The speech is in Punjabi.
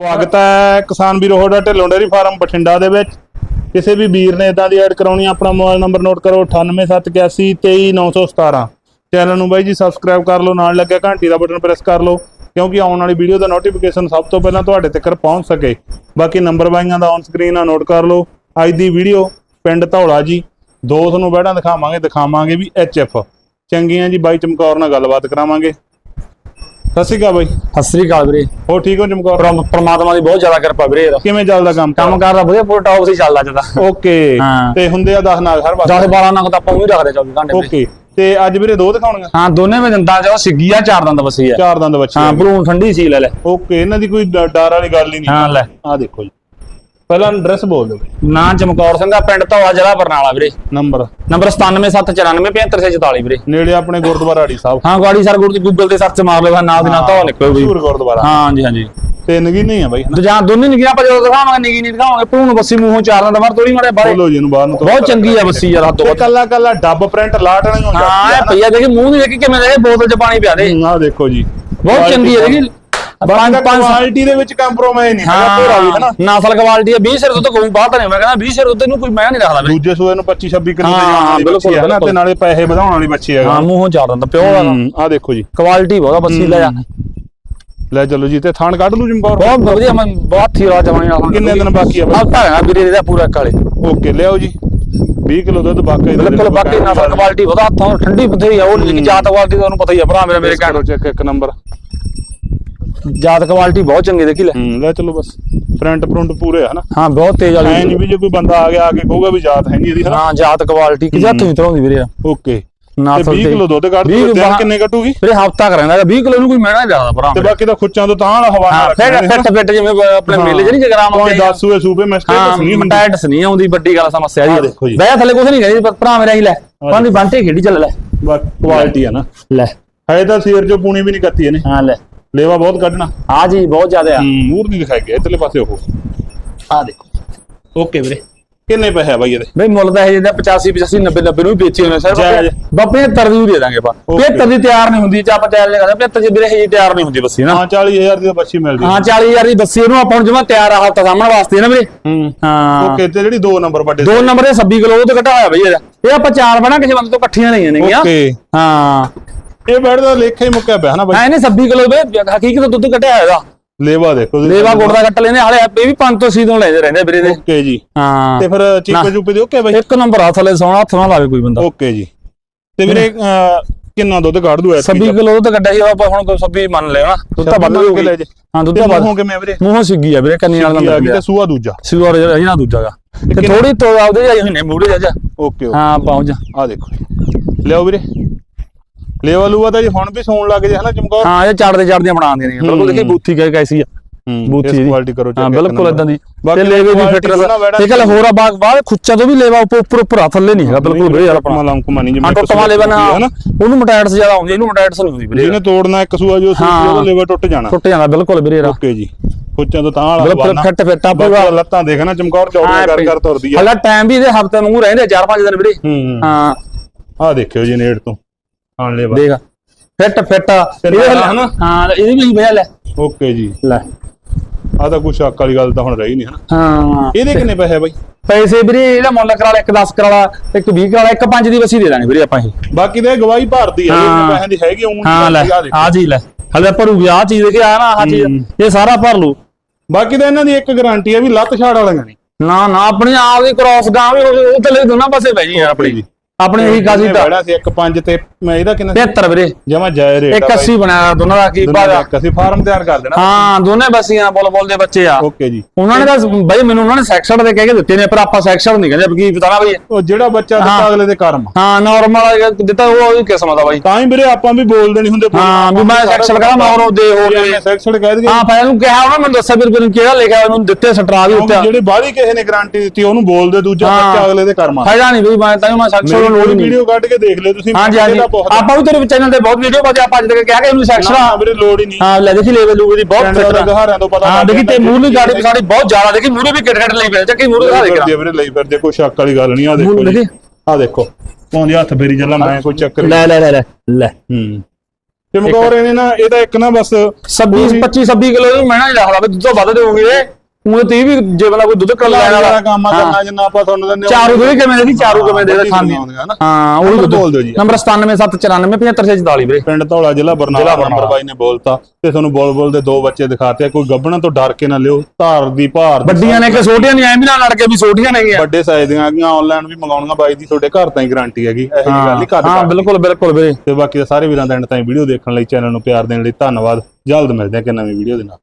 ਸਵਾਗਤ ਹੈ ਕਿਸਾਨ ਵੀਰੋ ਹੋਡਾ ਢਿੱਲੋਂ ਡੇਰੀ ਫਾਰਮ ਬਠਿੰਡਾ ਦੇ ਵਿੱਚ। ਕਿਸੇ ਵੀ ਵੀਰ ਨੇ ਇਦਾਂ ਦੀ ਐਡ ਕਰਾਉਣੀ ਆਪਣਾ ਮੋਬਾਈਲ ਨੰਬਰ ਨੋਟ ਕਰੋ 9871823917 ਚੈਨਲ ਨੂੰ ਬਾਈ ਜੀ ਸਬਸਕ੍ਰਾਈਬ ਕਰ ਲਓ, ਨਾਲ ਲੱਗਿਆ ਘੰਟੀ ਦਾ ਬਟਨ ਪ੍ਰੈਸ ਕਰ ਲਓ, ਕਿਉਂਕਿ ਆਉਣ ਵਾਲੀ ਵੀਡੀਓ ਦਾ ਨੋਟੀਫਿਕੇਸ਼ਨ ਸਭ ਤੋਂ ਪਹਿਲਾਂ ਤੁਹਾਡੇ ਤੱਕ ਪਹੁੰਚ ਸਕੇ। ਬਾਕੀ ਨੰਬਰ ਬਾਈਆਂ ਦਾ ਔਨ ਸਕਰੀਨ ਆ ਨੋਟ ਕਰ ਲਓ। ਅੱਜ ਦੀ ਵੀਡੀਓ ਪਿੰਡ ਧੌਲਾ ਜੀ ਦੋ ਤੁਹਾਨੂੰ ਬੈੜਾਂ ਦਿਖਾਵਾਂਗੇ ਦਿਖਾਵਾਂਗੇ ਵੀ ਐਚਐਫ ਚੰਗੀਆਂ ਜੀ ਬਾਈ ਚਮਕੌਰ ਨਾਲ ਗੱਲਬਾਤ ਕਰਾਵਾਂਗੇ। ਸਤਿ ਸ਼੍ਰੀ ਅਕਾਲ ਬਾਈ। ਸਤਿ ਸ੍ਰੀ ਅਕਾਲ ਵੀਰੇ। ਹੋ ਠੀਕ ਹੋ ਚਮਕੌਰ ਪਰਮ- ਪ੍ਰਮਾਤਮਾ ਦੀ ਬਹੁਤ ਜ਼ਿਆਦਾ ਕਿਰਪਾ ਵੀਰੇ ਇਹਦਾ। ਕਿਵੇਂ ਚੱਲਦਾ ਕੰਮ ਕੰਮ ਕਰਦਾ ਵਧੀਆ ਪੂਰਾ ਟੌਪ ਸੀ ਚੱਲਦਾ ਜਦਾ ਓਕੇ ਹਾਂ। ਤੇ ਹੁੰਦੇ ਆ 10 ਨਾਗ ਹਰ ਵਾਰ। 10 12 ਨੰਗ ਤਾਂ ਆਪਾਂ ਉਹ ਹੀ ਰੱਖਦੇ 24 ਘੰਟੇ ਵੀਰੇ। ਓਕੇ ਤੇ ਅੱਜ ਵੀਰੇ ਦੋ ਦਿਖਾਉਣੀਆਂ ਹਾਂ ਦੋਨੇ ਵਿੱਚ ਦੰਦਾਂ ਚ ਉਹ ਸਿੱਗੀ ਆ ਚਾਰ ਦੰਦ ਵਸੀ ਆ। ਚਾਰ ਦੰਦ ਬੱਚੇ ਹਾਂ ਬਲੂਨ ਠੰਡੀ ਸੀ ਲੈ ਲੈ। ਓਕੇ ਇਹਨਾਂ ਦੀ ਕੋਈ ਡ- ਡਰ ਵਾਲੀ ਗੱਲ ਹੀ ਨਹੀਂ। ਹਾਂ ਲੈ। ਆ ਦੇਖੋ ਜੀ। ਪਹਿਲਾਂ ਐਡਰੈਸ ਬੋਲ ਦਿਓ ਨਾਂ ਚਮਕੌਰ ਸਿੰਘ ਆ ਪਿੰਡ ਧੌਲਾ ਜ਼ਿਲ੍ਹਾ ਬਰਨਾਲਾ ਵੀਰੇ। ਨੰਬਰ? ਨੰਬਰ 9774975644 ਵੀਰੇ ਨੇੜੇ ਆਪਣੇ ਗੁਰਦੁਆਰਾ ਆੜੀ ਸਾਹਿਬ। ਹਾਂ ਗਾੜੀ ਸਰ ਗੁਰੂ ਦੀ ਗੂਗਲ ਤੇ ਸਰਚ ਮਾਰ ਲਓ ਨਾਲ ਦੀ ਨਾਲ ਧੌਲਾ ਨਿਕਲੋ ਵੀ। ਮਸ਼ਹੂਰ ਗੁਰਦੁਆਰਾ। ਹਾਂ ਜੀ ਹਾਂ ਜੀ ਤੇ ਨਗੀ ਨਹੀਂ ਆ ਬਾਈ। ਜਾਂ ਦੋਨੇ ਨਿਗੀਆਂ ਆਪਾਂ ਜਦੋਂ ਦਿਖਾਵਾਂਗੇ ਨਿਗੀ ਨਹੀਂ ਦਿਖਾਵਾਂਗੇ ਭੂਣ ਬੱਸੀ ਮੂੰਹੋਂ ਚਾਰ ਦੰਦ ਮਾਰ ਤੋੜੀ ਮਾਰੇ ਬਾਰੇ ਬੋਲੋ ਜੀ ਨੂੰ ਬਾਹਰ ਨੂੰ ਬਹੁਤ ਚੰਗੀ ਆ ਬੱਸੀ ਯਾਰ ਹੱਥੋਂ ਕੱਲਾ ਕੱਲਾ ਡੱਬ ਪ੍ਰਿੰਟ ਲਾਟ ਹੋ ਪਈਆ ਦੇਖੀ ਮੂੰਹ ਨਹੀਂ ਦੇਖੀ ਕਿਵੇਂ ਦੇਖੇ ਬੋਤਲ ਚ ਪਾਣੀ ਪਿਆ ਦੇ। ਆ ਦੇਖੋ ਜੀ। ਬਹੁਤ ਚੰਗੀ ਹੈ ਦੇਖੀ। ਪੰਜ ਪੰਜ ਕੁਆਲਿਟੀ ਦੇ ਵਿੱਚ ਕੰਪਰੋਮਾਈਜ਼ ਨਹੀਂ ਹੈਗਾ ਪੂਰਾ ਵੀ ਹਨਾ ਨਸਲ ਕੁਆਲਿਟੀ ਹੈ 20 ਸਿਰ ਦੁੱਧ ਕੋਈ ਬਾਤ ਨਹੀਂ ਮੈਂ ਕਹਿੰਦਾ 20 ਸਿਰ ਦੁੱਧ ਨੂੰ ਕੋਈ ਮੈਂ ਨਹੀਂ ਰੱਖਦਾ ਵੀਰੇ ਦੂਜੇ ਸੂਏ ਨੂੰ 25 26 ਕਿਲੋ ਹਾਂ, ਜਾਣ ਵਾਲੀ ਬਿਲਕੁਲ, ਬੱਚੀ ਹੈ ਹਨਾ ਤੇ। ਨਾਲੇ ਪੈਸੇ ਵਧਾਉਣ ਵਾਲੀ ਬੱਚੀ ਹੈ ਹਾਂ ਮੂੰਹੋਂ ਚਾਰ ਦਿੰਦਾ ਪਿਓ ਦਾ ਆ ਦੇਖੋ ਜੀ। ਕੁਆਲਿਟੀ ਬਹੁਤ ਬੱਸੀ ਲੈ ਜਾ। ਲੈ ਚਲੋ ਜੀ ਤੇ ਥਾਣ ਕੱਢ ਲੂ ਚਮਕੌਰ ਬਹੁਤ ਵਧੀਆ ਮੈਂ ਬਹੁਤ ਥੀਰਾ ਜਵਾਨੀ ਨਾਲ ਕਿੰਨੇ ਦਿਨ ਬਾਕੀ ਆ? ਹਫਤਾ ਹੈ ਵੀਰੇ ਇਹਦਾ ਪੂਰਾ ਕਾਲੇ ਓਕੇ ਲਿਆਓ ਜੀ। 20 ਕਿਲੋ ਦੁੱਧ ਬਾਕੀ ਬਿਲਕੁਲ ਬਾਕੀ ਨਸਲ ਕੁਆਲਿਟੀ ਬਹੁਤ ਹੱਥੋਂ ਠੰਡੀ ਬਥੇਰੀ ਆ ਉਹ ਜਿਹੜੀ ਜਾਤ ਕੁਆਲਿਟੀ ਤੁਹਾਨੂੰ ਪਤਾ ਹੀ ਆ ਭਰਾ ਮੇਰਾ ਮੇਰੇ ਕਹਿਣ ਚੈੱਕ ਇੱਕ ਨੰਬਰ। ਜਾਤ ਕੁਆਲਿਟੀ ਬਹੁਤ ਚੰਗੀ ਦੇਖੀ ਲੈ। ਹੂੰ ਲੈ ਚਲੋ ਬਸ। ਫਰੰਟ ਫਰੰਟ ਪੂਰੇ ਹਨਾ? ਹਾਂ ਬਹੁਤ ਤੇਜ਼ ਐ ਵਾਲੀ ਨਹੀਂ ਵੀ ਜੇ ਕੋਈ ਬੰਦਾ ਆ ਗਿਆ ਆ ਕੇ ਕਹੂਗਾ ਵੀ ਜਾਤ ਹੈ ਨਹੀਂ ਇਹਦੀ ਹਨਾ? ਹਾਂ ਜਾਤ ਕੁਆਲਿਟੀ ਕਿਸੇ ਹੱਥ ਨਹੀਂ ਵੀਰੇ ਓਕੇ। ਤੇ ਨਸਲ 20 ਕਿਲੋ ਦੁੱਧ ਕੱਢ ਦੂ ਬਾਹਾਂ- ਕਿੰਨੇ ਕੱਟੂਗੀ ਵੀਰੇ ਹਫਤਾ ਕਰਾਂਦਾ 20 ਕਿਲੋ ਨੂੰ ਕੋਈ ਮਹਿਣਾ ਜ਼ਿਆਦਾ ਭਰਾ ਤੇ ਬਾਕੀ ਤਾਂ ਖੁੱਚਾਂ ਤੋਂ ਤਾਂ ਵਾਲਾ ਹਵਾਨਾ ਹਾਂ ਫਿਰ ਫਿੱਟ ਫਿੱਟ ਜਿਵੇਂ ਆਪਣੇ ਮੇਲੇ ਨਹੀਂ ਜਗਰਾਮ ਕੋਈ 10 ਸੂਏ ਸੂਬੇ ਮੈਂ ਹਾਂ ਸਟੇਟਸ ਨਹੀਂ ਹੁੰਦੀ। ਮਟਾਇਟਸ ਨਹੀਂ ਆਉਂਦੀ ਵੱਡੀ ਗੱਲ ਸਮੱਸਿਆ ਜੀ ਦੇਖੋ ਜੀ। ਬਹਿ ਥੱਲੇ ਕੁਝ ਨਹੀਂ ਕਹਿੰਦੀ ਭਰਾ ਮੇਰਾ ਹੀ ਲੈ। ਪਾਣੀ ਬੰਟੇ ਖੇਡੀ ਚੱਲ ਲੈ। ਬਸ ਕੁਆਲਿਟੀ ਆ ਨਾ। ਲੈ। ਹੈ ਤਾਂ ਸੀਰ ਚੋਂ ਪੂਣੀ ਵੀ ਨਹੀਂ ਕੱਤੀ ਇਹਨੇ। ਹਾਂ ਲੈ। ਲੇਵਾ ਬਹੁਤ ਕੱਢਣਾ। ਆ ਜੀ ਬਹੁਤ ਜ਼ਿਆਦਾ ਆ। ਮੂਰ ਨਹੀਂ ਦਿਖਾਇਆ ਗਿਆ ਇਧਰਲੇ ਪਾਸੇ ਉਹ। ਆ ਦੇਖੋ। ਓਕੇ ਵੀਰੇ। ਕਿੰਨੇ ਪੈਸੇ ਆ ਬਾਈ ਇਹਦੇ? ਬਈ ਮੁੱਲ ਤਾਂ ਇਹ ਜਿਹਦਾ 85 85 90 90 ਨੂੰ ਵੀ ਵੇਚੀ ਹੋਣੇ ਸਰ। ਬੱਪੇ 73 ਦੀ ਦੇ ਦਾਂਗੇ Okay. 75 ਦੀ ਤਿਆਰ ਨਹੀਂ ਹੁੰਦੀ ਚਾ ਆਪਾਂ ਤਿਆਰ ਨਹੀਂ ਕਰਦੇ 75 ਵੀਰੇ ਇਹ ਤਿਆਰ ਨਹੀਂ ਹੁੰਦੀ ਬੱਸੀ ਨਾ। ਹਾਂ 40000 ਦੀ ਬੱਚੀ ਮਿਲਦੀ। ਹਾਂ 40000 ਦੀ ਬੱਸੀ ਉਹਨੂੰ ਆਪਾਂ ਨੂੰ ਜਮਾ ਤਿਆਰ ਆ ਹਫਤਾ ਸਾਹਮਣ ਵਾਸਤੇ ਨਾ ਵੀਰੇ। ਹੂੰ। ਹਾਂ। ਓਕੇ ਤੇ ਜਿਹੜੀ 2 ਨੰਬਰ ਵੱਡੇ ਦੋ ਨੰਬਰ ਦੇ 26 ਕਿਲੋ ਉਹ ਤੋਂ ਘਟਾ ਹੋਇਆ ਬਈ ਇਹਦਾ। ਇਹ ਆਪਾਂ ਚਾਰ ਬਣਾ ਕਿਸੇ ਬੰਦੇ ਤੋਂ ਇਕੱਠੀਆਂ ਲਈਆਂ ਨੇਗੀਆਂ। ਓਕੇ। ਹਾਂ। ਇਹ ਬੈਡ ਦਾ ਲੇਖਾ ਹੀ ਮੁੱਕਿਆ ਪਿਆ ਹਨਾ ਬਾਈ। ਐ 26 ਕਿਲੋ ਵੇ ਹਕੀਕਤ ਦੁੱਧ ਘਟਿਆ ਹੋਇਆ ਇਹਦਾ ਲੇਵਾ ਦੇਖੋ। ਲੇਵਾ ਗੁੜ ਦਾ ਕੱਟ ਲੈਂਦੇ ਹਾਲੇ ਇਹ ਵੀ 5 ਤੋਂ ਸੀਦੋਂ ਲੈਂਦੇ ਰਹਿੰਦੇ ਵੀਰੇ ਦੇ। ਓਕੇ ਜੀ। ਹਾਂ। ਤੇ ਫਿਰ ਚੀਪੇ ਚੂਪੇ ਦੇ ਓਕੇ ਬਾਈ? ਇੱਕ ਨੰਬਰ ਆ ਥੱਲੇ ਸੋਹਣਾ ਹੱਥ ਨਾਲ ਲਾਵੇ ਕੋਈ ਬੰਦਾ। ਓਕੇ ਜੀ। ਤੇ ਵੀਰੇ ਕਿੰਨਾ ਦੁੱਧ ਕੱਢ ਦੂ ਐਤਕੀ 26 ਕਿਲੋ ਦੁੱਧ ਕੱਢਿਆ ਸੀ ਆਪਾਂ ਹੁਣ ਕੋਈ 26 ਮੰਨ ਲਿਆ ਨਾ ਦੁੱਧ ਤਾਂ ਵੱਧ ਹੋ ਗਿਆ ਜੇ। ਹਾਂ ਦੁੱਧ ਤੇ ਤਾਂ ਵੱਧ। ਮੂੰਹੋਂ ਕਿਵੇਂ ਆ ਵੀਰੇ? ਮੂੰਹੋਂ ਸਿੱਗੀ ਆ ਵੀਰੇ ਕੰਨੀ ਨਾਲ ਗਈ ਗਿਆ ਤੇ ਸੂਆ ਦੂਜਾ? ਸਿਵਰ ਜਿਹੜਾ ਦੂਜਾ ਗਾ ਤੇ ਥੋੜੀ ਤੋਂ ਆਉਦੇ ਜਾਈ ਹੋਈ ਨੇ ਮੂੜੇ ਜਾ ਓਕੇ ਓਕੇ। ਹਾਂ ਪਹੁੰਚ ਜਾ। ਆ ਦੇਖੋ ਲਿਆਓ ਵੀਰੇ। ਲੇਵਾ ਲੂਆ ਤਾਂ ਜੀ ਹੁਣ ਵੀ ਸੌਣ ਲੱਗ ਜੇ ਹਨਾ ਚਮਕੌਰ? ਹਾਂ ਇਹ ਚੜਦੇ ਚੜਦੀਆਂ ਬਣਾਉਂਦੀਆਂ ਨੇ। ਬਿਲਕੁਲ ਦੇਖੀ ਬੂਥੀ ਕੈ ਕੈਸੀ ਆ ਹੂੰ ਬੂਥੀ ਦੀ ਕੁਆਲਿਟੀ ਕਰੋ ਹਾਂ check ਇੱਕ ਬਿਲਕੁਲ। ਇਦਾਂ ਦੀ। ਤੇ ਲੇਵੇ quality ਫਿੱਟ ਵੈੜਾ ਇਹ ਗੱਲ ਹੋਰ ਆ ਬਾਗ ਬਾਗ ਖੁੱਚਾ ਤੋਂ ਵੀ ਲੇਵਾ ਉੱਪਰ ਉੱਪਰ ਉੱਪਰ ਆ ਥੱਲੇ ਨਹੀਂ ਹੈਗਾ। ਬਿਲਕੁਲ ਵੀਰੇ ਆਪਣਾ। ਮਲੰਗ ਕੁਮਾਨੀ ਜਿਵੇਂ ਹਾਂ ਟੁੱਟਵਾ ਲੇਵਾ ਨਾ ਉਹਨੂੰ ਮਟਾਇਟਸ ਜ਼ਿਆਦਾ ਆਉਂਦੀ ਇਹਨੂੰ ਮਟਾਇਟਸ ਨਹੀਂ ਹੁੰਦੀ ਵੀਰੇ। ਜਿਹਨੇ ਤੋੜਨਾ ਇੱਕ ਸੂਆ ਜੋ ਸੂਈ ਹਾਂ। ਉਹਦਾ ਲੇਵਾ ਟੁੱਟ ਜਾਣਾ। ਟੁੱਟ ਜਾਂਦਾ ਬਿਲਕੁਲ ਵੀਰੇ ਓਕੇ ਜੀ। ਪੁੱਛਾਂ ਤੋਂ ਤਾਂ ਵਾਲਾ ਬਿਲਕੁਲ। ਫਿੱਟ ਫਿੱਟ ਆ ਪੂਰਾ ਲੱਤਾਂ ਦੇਖ ਨਾ ਚਮਕੌਰ ਚੌੜੀਆਂ ਕਰ ਕਰ ਤੁਰਦੀ ਆ। ਹਲਾ ਟਾਈਮ ਵੀ ਇਹਦੇ ਹਫ਼ਤੇ ਨੂੰ ਰਹਿੰਦੇ 4-5 ਦਿਨ ਵੀਰੇ। ਹੂੰ ਹਾਂ। ਆ ਦੇਖਿਓ ਜੀ ਨੇੜ ਤੋਂ। ਹਾਂ ਲੇਵਾ ਦੇਖ ਫਿੱਟ ਫਿੱਟ? ਹਾਂ ਇਹਦੀ ਵੀ ਭਈਆ ਲੈ। ਓਕੇ ਜੀ। ਲੈ। ਆ ਤਾਂ ਕੁਛ ਸ਼ੱਕ ਵਾਲੀ ਗੱਲ ਤਾਂ ਹੁਣ ਰਹੀ ਨਹੀਂ ਹਨਾ। ਹਾਂ। ਇਹਦੇ ਕਿੰਨੇ ਪੈਸੇ ਬਾਈ? ਪੈਸੇ ਵੀਰੇ ਇਹਦਾ ਮੁੱਲ ਕਰਾ ਲੈ ਇੱਕ 10 ਕਰਾ ਲਾ ਇੱਕ 20 ਕਰਾ ਲਾ ਇੱਕ 5 ਦੀ ਵਸੀ ਦੇ ਦਾਂਗੇ ਵੀਰੇ ਆਪਾਂ ਇਹ। ਬਾਕੀ ਤੇ ਗਵਾਹੀ ਭਾਰਤੀ ਆ ਹਾਂ। ਜਿਹੜੇ ਪੈਸਿਆਂ ਦੀ ਹੈਗੀ ਉਹ ਹਾਂ ਲੈ ਆ ਚੀਜ਼ ਲੈ। ਹਲੇ ਭਰੂ ਆ ਚੀਜ਼ ਦੇਖੇ ਆ ਨਾ ਆ ਚੀਜ਼ ਇਹ ਸਾਰਾ ਭਰ ਲੂ ਬਾਕੀ ਤਾਂ ਇਹਨਾਂ ਦੀ ਇੱਕ ਗਾਰੰਟੀ ਆ ਵੀ ਲੱਤ ਛਾੜ ਵਾਲੀਆਂ ਨਹੀਂ ਨਾ ਨਾ ਆਪਣੀ ਆਪ ਦੀ ਕ੍ਰਾਸ ਗਾਂ ਵੀ ਉਹ ਥੱਲੇ ਦੋਨਾਂ ਪਾਸੇ ਪੈ ਜੀ ਯਾਰ ਆਪਣੀ। ਜੀ। ਆਪਣੀ ਇਹੀ ਕਾਸੀ ਤਾਂ ਬੜਾ ਸੀ? ਇੱਕ ਪੰਜ ਤੇ ਮੈਂ ਇਹਦਾ ਕਿੰਨਾ 73 ਵੀਰੇ। ਜਮਾ ਜਾਇ ਰੇਟ ਇੱਕ 80 ਬਣਾਇਆ ਦੋਨਾਂ ਦਾ ਕੀ ਪਾਗਾ ਅਸੀਂ ਫਾਰਮ ਤਿਆਰ ਕਰ ਦੇਣਾ। ਹਾਂ ਦੋਨੇ ਬਸੀਆਂ ਬੋਲ ਬੋਲ ਦੇ ਬੱਚੇ ਆ। ਓਕੇ ਜੀ। ਉਹਨਾਂ ਨੇ ਤਾਂ ਬਈ ਮੈਨੂੰ ਉਹਨਾਂ ਨੇ ਸੈਕਸ਼ਨ ਦੇ ਕਹਿ ਕੇ ਦਿੱਤੇ ਨੇ ਪਰ ਆਪਾਂ ਸੈਕਸ਼ਨ ਨਹੀਂ ਕਹਿੰਦੇ ਕੀ ਪਤਾ ਨਾ ਬਈ। ਉਹ ਜਿਹੜਾ ਬੱਚਾ ਦਿੱਤਾ ਅਗਲੇ ਦੇ ਕਰਮ। ਹਾਂ ਨਾਰਮਲ ਦਿੱਤਾ ਉਹ ਉਹਦੀ ਕਿਸਮਤ ਆ ਬਾਈ। ਤਾਂ ਹੀ ਵੀਰੇ ਆਪਾਂ ਵੀ ਬੋਲਦੇ ਨਹੀਂ ਹੁੰਦੇ ਹਾਂ ਵੀ ਮੈਂ ਸੈਕਸ਼ਨ ਕਰਾਂ ਨਾਰਮਲ ਦੇ ਹੋ ਗਏ ਸੈਕਸ਼ਨ ਕਹਿ ਦਈਏ। ਹਾਂ ਪਹਿਲਾਂ ਨੂੰ ਕਿਹਾ ਉਹਨਾਂ ਮੈਨੂੰ ਦੱਸਿਆ ਵੀਰ ਵੀਰ ਕਿਹੜਾ ਲਿਖਿਆ ਉਹਨੂੰ ਦਿੱਤੇ ਸਟਰਾ ਵੀ ਉੱਤੇ। ਜਿਹੜੇ ਬਾਹਰੀ ਕਿਸੇ ਨੇ ਗਾਰੰਟੀ ਦਿੱਤੀ ਉਹਨੂੰ ਬੋਲਦੇ ਦੂਜਾ। ਬੱਚਾ ਅਗਲੇ ਦੇ ਕਰਮ ਆ। ਫਾਇਦਾ ਨਹੀਂ ਬਈ ਮੈਂ ਤਾਂ ਮੈਂ ਸੈਕਸ਼ਨ ਨੂੰ ਮੇਰੀ ਨਹੀਂ। ਵੀਡੀਓ ਕੱਢ ਕੇ ਦੇਖ ਲਿਓ ਤੁਸੀਂ। ਹਾਂਜੀ ਹਾਂਜੀ। ਆਪਾਂ ਵੀ ਤੇਰੇ ਚੈਨਲ ਤੇ ਬਹੁਤ ਵੀਡੀਓ ਪਾਦੇ ਆਪਾਂ ਅੱਜ ਤੱਕ ਕਿਹਾ ਕਿ ਇਹਨੂੰ ਸੈਕਸ਼ਨ ਨਾ ਵੀਰੇ ਲੋੜ ਹੀ ਨਹੀਂ। ਹਾਂ ਲੈ ਦੇਖੀ ਲੈਵਲ ਲੂਗ ਦੀ ਬਹੁਤ ਤੋਂ ਪਤਾ ਹਾਂ ਦੇਖੀ ਤੇ ਮੂਰਲੀ ਗਾੜੀ ਸਾਡੀ ਬਹੁਤ ਜ਼ਿਆਦਾ ਦੇਖੀ ਮੂਰੇ ਵੀ ਕਿਟ ਕਿਟ ਲਈ ਪਏ ਚੱਕੀ ਮੂਰੇ ਦਿਖਾ ਦੇ ਫਿਰਦੇ ਆ ਵੀਰੇ ਲਈ ਫਿਰਦੇ ਕੋਈ ਸ਼ੱਕ ਵਾਲੀ ਗੱਲ ਨਹੀਂ ਆ ਦੇਖੋ ਜੀ। ਆ ਦੇਖੋ ਪਾਉਂਦੇ ਹੱਥ ਫੇਰੀ ਚੱਲਾਂ ਮੈਂ ਕੋਈ ਚੱਕਰ ਲੈ ਲੈ ਲੈ ਲੈ ਲੈ। ਹੂੰ। ਚਮਕੌਰ ਇਹਨੇ ਨਾ ਇਹਦਾ ਇੱਕ ਨਾ ਬਸ 26 25 26 ਕਿਲੋ ਮਹਿਣਾ ਨਹੀਂ ਰੱਖਦਾ ਵੀ ਦੁੱਧ ਵੱਧ ਦੇਵੋਗੇ। ਉਹ 30 ਵੀ ਜੇ ਬੰਦਾ ਕੋਈ ਦੁੱਧ ਕਰ ਲੈਣਾ ਵਾਲਾ ਵਾਲਾ ਕੰਮ ਆ। ਕਰਨਾ ਜਿੰਨਾ ਆਪਾਂ ਤੁਹਾਨੂੰ ਦਿੰਦੇ। ਚਾਰੂ ਦੁੱਧ ਕਿਵੇਂ ਦੇ ਚਾਰੂ ਕਿਵੇਂ ਦੇ ਖਾਂਦੇ ਨਾ। ਹਾਂ ਉਹ ਦੁੱਧ ਬੋਲ ਦਿਓ ਜੀ। ਨੰਬਰ 97794 ਵੀਰੇ ਪਿੰਡ ਧੌਲਾ ਜ਼ਿਲ੍ਹਾ ਬਰਨਾਲਾ ਜ਼ਿਲ੍ਹਾ ਨੰਬਰ ਬਰਨਾਲਾ। ਬਾਈ ਨੇ ਬੋਲਤਾ ਤੇ ਤੁਹਾਨੂੰ ਬੋਲ ਬੋਲ ਦੇ ਦੋ ਬੱਚੇ ਦਿਖਾਤੇ। ਕੋਈ ਗੱਬਣਾ ਤੋਂ ਡਰ ਕੇ ਨਾ ਲਿਓ ਧਾਰ ਦੀ ਭਾਰ ਦੀ ਵੱਡੀਆਂ ਨੇ ਕਿ ਛੋਟੀਆਂ ਨਹੀਂ ਐ ਵੀ ਨਾ ਲੜ ਕੇ ਵੀ ਛੋਟੀਆਂ ਨੇ ਵੱਡੇ ਸਾਈਜ਼ ਦੀਆਂ ਹੈਗੀਆਂ ਆਨਲਾਈਨ ਵੀ ਮੰਗਾਉਣੀਆਂ ਬਾਈ ਦੀ ਤੁਹਾਡੇ ਘਰ ਤਾਂ ਹੀ ਗਾਰੰਟੀ ਹੈਗੀ ਇਹੋ ਗੱਲ ਨਹੀਂ ਘਰ ਹਾਂ। ਬਿਲਕੁਲ ਬਿਲਕੁਲ ਵੀਰੇ ਤੇ ਬਾਕੀ ਤਾਂ ਸਾਰੇ ਵੀਰਾਂ ਦਾ ਐਂਡ ਤਾਈਂ ਵੀਡੀਓ ਦੇਖਣ ਲਈ ਚੈਨਲ ਨੂੰ ਪਿਆਰ ਦੇਣ ਲਈ ਧੰਨਵਾਦ ਜਲਦ ਮਿਲਦੇ ਹਾਂ ਕਿ ਨਵੀਂ ਵੀਡੀਓ ਦੇ ਨਾਲ